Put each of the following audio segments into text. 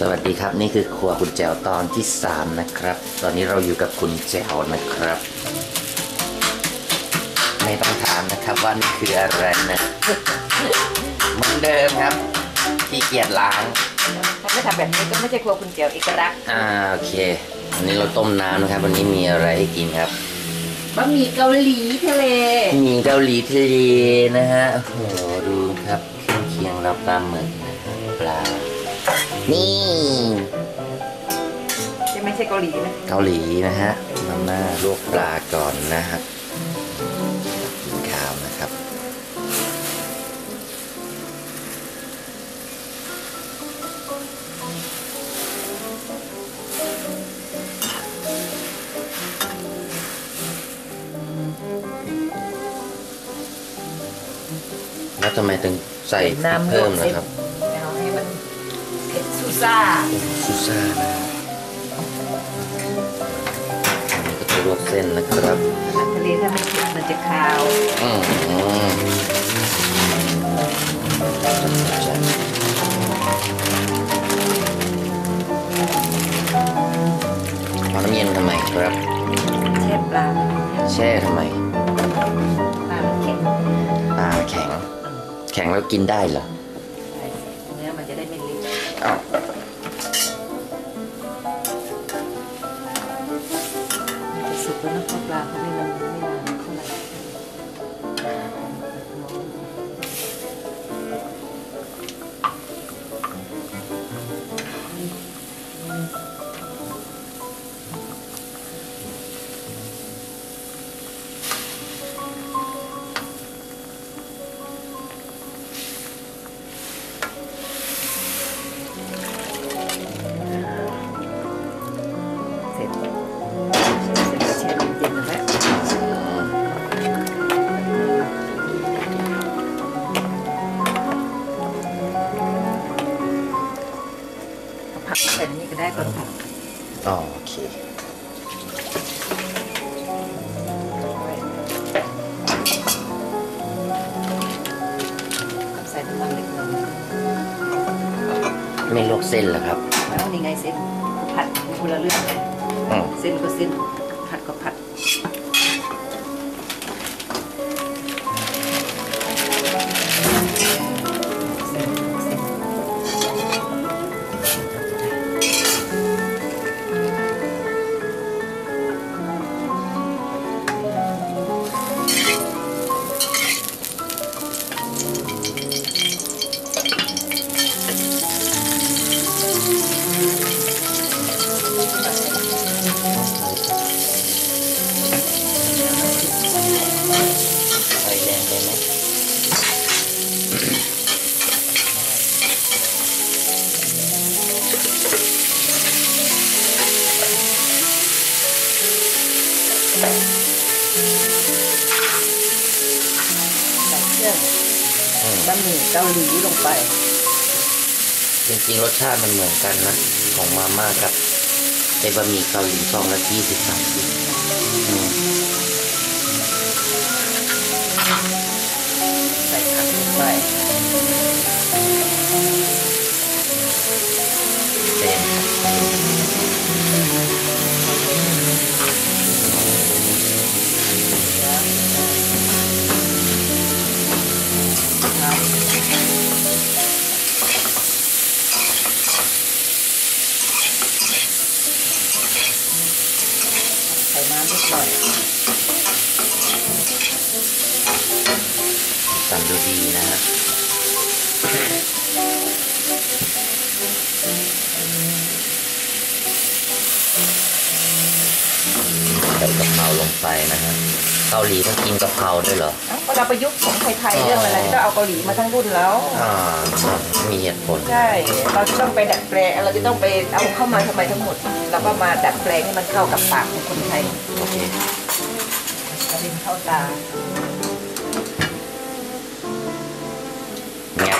สวัสดีครับนี่คือครัวคุณแจวตอนที่ 3 นะครับ ตอนนี้เราอยู่กับคุณแจวนะครับ ไม่ต้องถามนะครับว่านี่คืออะไรนะเหมือนเดิมครับขี้เกียจล้างถ้าไม่ทำแบบนี้ก็ไม่ใช่ครัวคุณเจียวเอกลักษณ์อ่าโอเควันนี้เราต้มน้ำนะครับ วันนี้มีอะไรให้กินครับบะหมี่เกาหลีทะเลมีเกาหลีทะเลนะฮะโอ้โหดูครับเครื่องเคียงเราปลาหมึกนะครับปลา นี่ จะไม่ใช่เกาหลีนะ เกาหลีนะฮะมาม่าลวกปลาก่อนนะครับข้าวนะครับ แล้วทำไมถึงใส่พริกน้ำเพิ่มลวกนะเส้นครับ ซูซ่าซูซ่านะฮะอันนี้ก็จะลวกเส้นนะครับอาหารทะเลถ้าไม่เผ็ดมันจะคาวอืมอืมเอาน้ำเย็นทำไมครับแช่ปลาแช่ทำไมปลามันแข็งปลาแข็ง แข็งแล้วกินได้เหรอ เนื้อมันจะได้ไม่เละอ้ ช่เย็นๆแล้วผักใส่นี่ก็ได้ก่อนผักอ๋อโอเคใส่น้ำมันเล็กน้อยไม่ลวกเส้นเหรอครับ แล้วนี่ไงเส้นผัดคนละเรื่องเลยอืมเส้นก็เส้น ใส่เครื่องอืมบะหมี่เกาหลีลงไป จริงๆรสชาติมันเหมือนกันนะ ของมาม่ากับไอ้บะหมี่เกาหลีซองละยี่สิบสามสิบอืมใส่ผักลงไป น้ำนิดหน่อยสั่นดูดีนะฮะใส่กะเพราลงไปนะครับ เกาหลีต้องกินกะเพราด้วยเหรอเอ้าก็เราประยุกต์ของไทยๆเรื่องอะไรก็เอาเกาหลีมาทั้งรุ่นแล้วอ่ามีเหตุผลใช่เราจะต้องไปดัดแปลงเราจะต้องไปเอาเข้ามาทำไมทั้งหมดเราก็มาดัดแปลงให้มันเข้ากับปากของคนไทยโอเคกระเด็นเข้าตาเนี่ย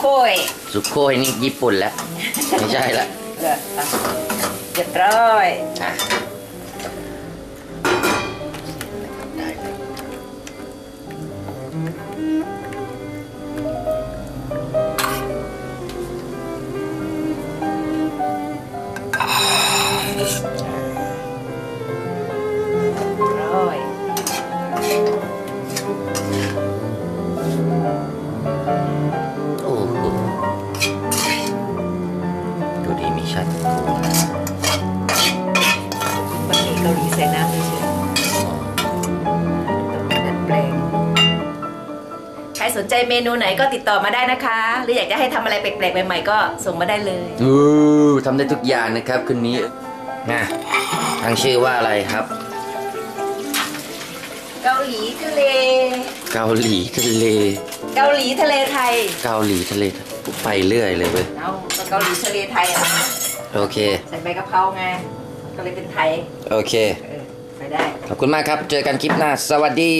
โค้ยสุโคยนี่ญี่ปุ่นแล้วไม่ใช่ละเหรออะเรียบร้อยอะได้เลย นใจเมนูไหนก็ติดต่อมาได้นะคะ หรืออยากจะให้ทำอะไรแปลกๆใหม่ๆก็ส่งมาได้เลย อู้ทำได้ทุกอย่างนะครับคืนนี้นะตั้งชื่อว่าอะไรครับ เกาหลีทะเล เกาหลีทะเล เกาหลีทะเลไทยเกาหลีทะเลไปเรื่อยเลยเว้ยเอาก็เกาหลีทะเลไทยอะโอเค ใส่ใบกะเพราไงก็เลยเป็นไทยโอเค เออไปได้ ขอบคุณมากครับ เจอกันคลิปหน้า สวัสดี